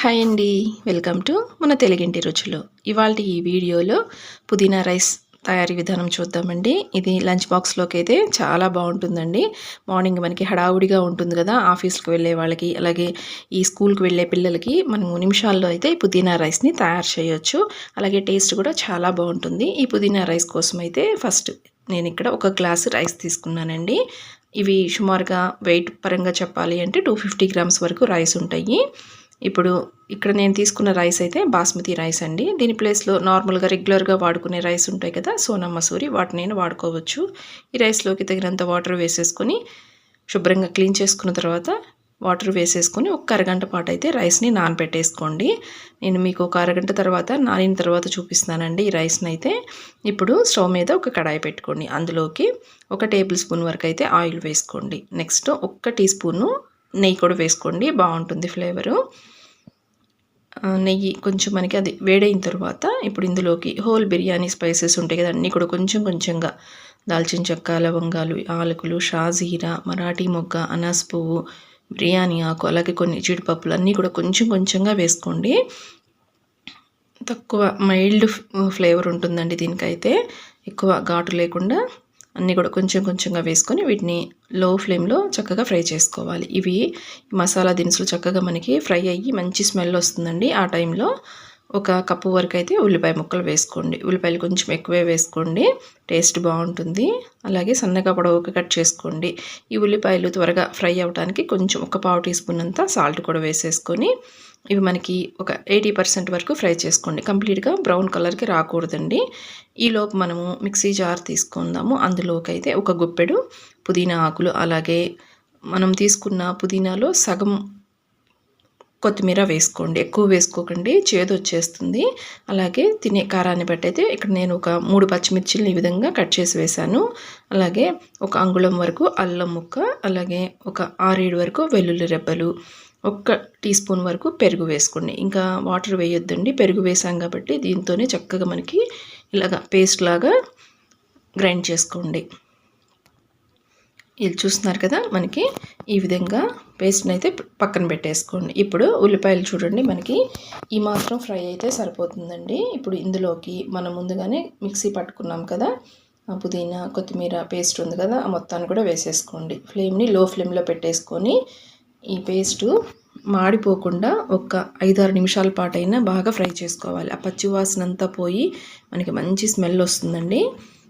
Hi అండి. Welcome to మన తెలుగింటి రుచులు. ఇవాళ ఈ వీడియోలో పుదీనా రైస్ తయారీ విధానం చూద్దామండి. ఇది లంచ్ బాక్స్లోకి అయితే చాలా బాగుంటుందండి. మార్నింగ్ మనకి హడావుడిగా ఉంటుంది కదా ఆఫీస్కి వెళ్ళే వాళ్ళకి అలాగే ఈ స్కూల్కి వెళ్ళే పిల్లలకి మనము నిమిషాల్లో అయితే పుదీనా రైస్ని తయారు చేయొచ్చు. అలాగే టేస్ట్ కూడా చాలా బాగుంటుంది. ఈ పుదీనా రైస్ కోసం అయితే ఫస్ట్ నేను ఇక్కడ ఒక గ్లాసు రైస్ తీసుకున్నానండి. ఇవి సుమారుగా వెయిట్ పరంగా చెప్పాలి అంటే టూ ఫిఫ్టీ గ్రామ్స్ వరకు రైస్ ఉంటాయి. ఇప్పుడు ఇక్కడ నేను తీసుకున్న రైస్ అయితే బాస్మతి రైస్ అండి. దీని ప్లేస్లో నార్మల్గా రెగ్యులర్గా వాడుకునే రైస్ ఉంటాయి కదా సోనా మసూరి వాటిని నేను వాడుకోవచ్చు. ఈ రైస్లోకి తగినంత వాటర్ వేసేసుకొని శుభ్రంగా క్లీన్ చేసుకున్న తర్వాత వాటర్ వేసేసుకొని ఒక అరగంట పాటు అయితే రైస్ని నానబెట్టేసుకోండి నేను మీకు ఒక అరగంట తర్వాత నానిన తర్వాత చూపిస్తున్నానండి ఈ రైస్ని అయితే. ఇప్పుడు స్టవ్ మీద ఒక కడాయి పెట్టుకోండి. అందులోకి ఒక టేబుల్ స్పూన్ వరకు అయితే ఆయిల్ వేసుకోండి. నెక్స్ట్ ఒక్క టీ స్పూను నెయ్యి కూడా వేసుకోండి బాగుంటుంది ఫ్లేవరు. నెయ్యి కొంచెం మనకి అది వేడైన తర్వాత ఇప్పుడు ఇందులోకి హోల్ బిర్యానీ స్పైసెస్ ఉంటాయి కదా అన్నీ కూడా కొంచెం కొంచెంగా దాల్చిన చెక్క లవంగాలు ఆలకులు షాజీరా మరాఠీ మొగ్గ అనాస్ పువ్వు బిర్యానీ ఆకు అలాగే కొన్ని జీడిపప్పులు అన్నీ కూడా కొంచెం కొంచెంగా వేసుకోండి. తక్కువ మైల్డ్ ఫ్లేవర్ ఉంటుందండి దీనికైతే ఎక్కువ ఘాటు లేకుండా అన్నీ కూడా కొంచెం కొంచెంగా వేసుకొని వీటిని లో ఫ్లేమ్లో చక్కగా ఫ్రై చేసుకోవాలి. ఇవి మసాలా దినుసులు చక్కగా మనకి ఫ్రై అయ్యి మంచి స్మెల్ వస్తుందండి. ఆ టైంలో ఒక కప్పు వరకు అయితే ఉల్లిపాయ ముక్కలు వేసుకోండి. ఉల్లిపాయలు కొంచెం ఎక్కువే వేసుకోండి. టేస్ట్ బాగుంటుంది. అలాగే సన్నగా పొడవుగా కట్ చేసుకోండి. ఈ ఉల్లిపాయలు త్వరగా ఫ్రై అవ్వడానికి కొంచెం ఒక పావు టీ స్పూన్ అంతా సాల్ట్ కూడా వేసేసుకొని ఇవి మనకి ఒక ఎయిటీ పర్సెంట్ వరకు ఫ్రై చేసుకోండి. కంప్లీట్గా బ్రౌన్ కలర్కి రాకూడదండి. ఈలోపు మనము మిక్సీ జార్ తీసుకుందాము. అందులోకి అయితే ఒక గుప్పెడు పుదీనా ఆకులు అలాగే మనం తీసుకున్న పుదీనాలో సగం కొత్తిమీర వేసుకోండి. ఎక్కువ వేసుకోకండి. చేదు వచ్చేస్తుంది. అలాగే తినే కారాన్ని బట్టి అయితే ఇక్కడ నేను ఒక మూడు పచ్చిమిర్చిలను ఈ విధంగా కట్ చేసి వేశాను. అలాగే ఒక అంగుళం వరకు అల్లం ముక్క అలాగే ఒక ఆరేడు వరకు వెల్లుల్లి రెబ్బలు ఒక్క టీ స్పూన్ వరకు పెరుగు వేసుకోండి. ఇంకా వాటర్ వేయొద్దండి. పెరుగు వేసాం కాబట్టి దీంతోనే చక్కగా మనకి ఇలాగా పేస్ట్ లాగా గ్రైండ్ చేసుకోండి. ఇది చూస్తున్నారు కదా? మనకి ఈ విధంగా పేస్ట్ని అయితే పక్కన పెట్టేసుకోండి. ఇప్పుడు ఉల్లిపాయలు చూడండి. మనకి ఈ మాత్రం ఫ్రై అయితే సరిపోతుందండి. ఇప్పుడు ఇందులోకి మనం ముందుగానే మిక్సీ పట్టుకున్నాం కదా? పుదీనా కొత్తిమీర పేస్ట్ ఉంది కదా? ఆ మొత్తాన్ని కూడా వేసేసుకోండి. ఫ్లేమ్ని లో ఫ్లేమ్లో పెట్టేసుకొని ఈ పేస్టు మాడిపోకుండా ఒక ఐదారు నిమిషాల పాటైనా బాగా ఫ్రై చేసుకోవాలి. ఆ పచ్చివాసన అంతా పోయి మనకి మంచి స్మెల్ వస్తుందండి.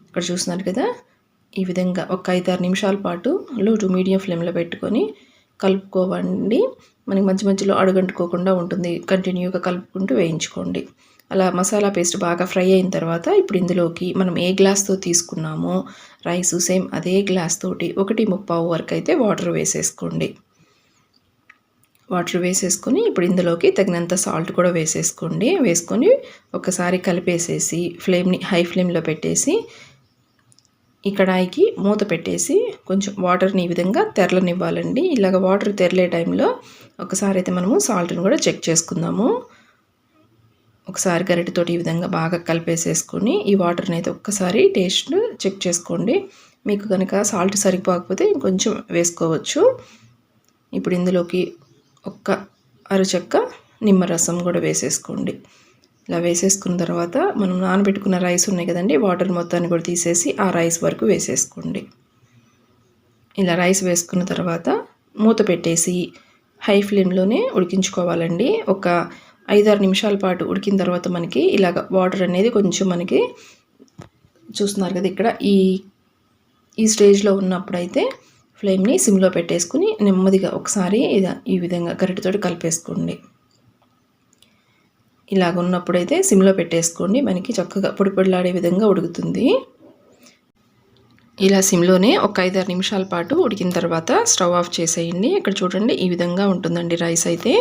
ఇక్కడ చూస్తున్నారు కదా ఈ విధంగా ఒక ఐదారు నిమిషాల పాటు లో టు మీడియం ఫ్లేమ్లో పెట్టుకొని కలుపుకోవండి. మనకి మధ్య మధ్యలో అడుగంటుకోకుండా ఉంటుంది. కంటిన్యూగా కలుపుకుంటూ వేయించుకోండి. అలా మసాలా పేస్ట్ బాగా ఫ్రై అయిన తర్వాత ఇప్పుడు ఇందులోకి మనం ఏ గ్లాస్తో తీసుకున్నామో రైస్ సేమ్ అదే గ్లాస్ తోటి ఒకటి ముప్పావు వరకు అయితే వాటర్ వేసేసుకోండి. వాటర్ వేసేసుకొని ఇప్పుడు ఇందులోకి తగినంత సాల్ట్ కూడా వేసేసుకోండి. వేసుకొని ఒకసారి కలిపేసేసి ఫ్లేమ్ని హై ఫ్లేమ్లో పెట్టేసి ఈ కడాయికి మూత పెట్టేసి కొంచెం వాటర్ని ఈ విధంగా తెరలనివ్వాలండి. ఇలాగ వాటర్ తెరలే టైంలో ఒకసారి అయితే మనము సాల్ట్ని కూడా చెక్ చేసుకుందాము. ఒకసారి గరిటెతోటి ఈ విధంగా బాగా కలిపేసేసుకొని ఈ వాటర్ని అయితే ఒక్కసారి టేస్ట్ చెక్ చేసుకోండి. మీకు కనుక సాల్ట్ సరిపోకపోతే ఇంకొంచెం వేసుకోవచ్చు. ఇప్పుడు ఇందులోకి ఒక్క అరచక్క నిమ్మరసం కూడా వేసేసుకోండి. ఇలా వేసేసుకున్న తర్వాత మనం నానబెట్టుకున్న రైస్ ఉన్నాయి కదండి వాటర్ మొత్తాన్ని కూడా తీసేసి ఆ రైస్ వరకు వేసేసుకోండి. ఇలా రైస్ వేసుకున్న తర్వాత మూత పెట్టేసి హై ఫ్లేమ్లోనే ఉడికించుకోవాలండి. ఒక ఐదారు నిమిషాల పాటు ఉడికిన తర్వాత మనకి ఇలాగ వాటర్ అనేది కొంచెం మనకి చూస్తున్నారు కదా ఇక్కడ ఈ ఈ స్టేజ్లో ఉన్నప్పుడైతే ఫ్లేమ్ని సిమ్లో పెట్టేసుకుని నెమ్మదిగా ఒకసారి ఈ విధంగా గరిటెతోటి కలిపేసుకోండి. ఇలాగ ఉన్నప్పుడైతే సిమ్లో పెట్టేసుకోండి. మనకి చక్కగా పొడి పొడిలాడే విధంగా ఉడుకుతుంది. ఇలా సిమ్లోనే ఒక ఐదారు నిమిషాల పాటు ఉడికిన తర్వాత స్టవ్ ఆఫ్ చేసేయండి. ఇక్కడ చూడండి ఈ విధంగా ఉంటుందండి రైస్ అయితే.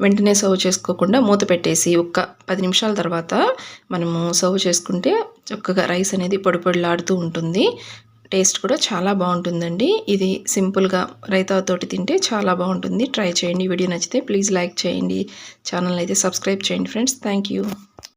వెంటనే సర్వ్ చేసుకోకుండా మూత పెట్టేసి ఒక పది నిమిషాల తర్వాత మనము సర్వ్ చేసుకుంటే చక్కగా రైస్ అనేది పొడి పొడిలాడుతూ ఉంటుంది. టేస్ట్ కూడా చాలా బాగుంటుందండి. ఇది సింపుల్గా రైతాతోటి తింటే చాలా బాగుంటుంది. ట్రై చేయండి. వీడియో నచ్చితే ప్లీజ్ లైక్ చేయండి. ఛానల్ అయితే సబ్స్క్రైబ్ చేయండి ఫ్రెండ్స్. థ్యాంక్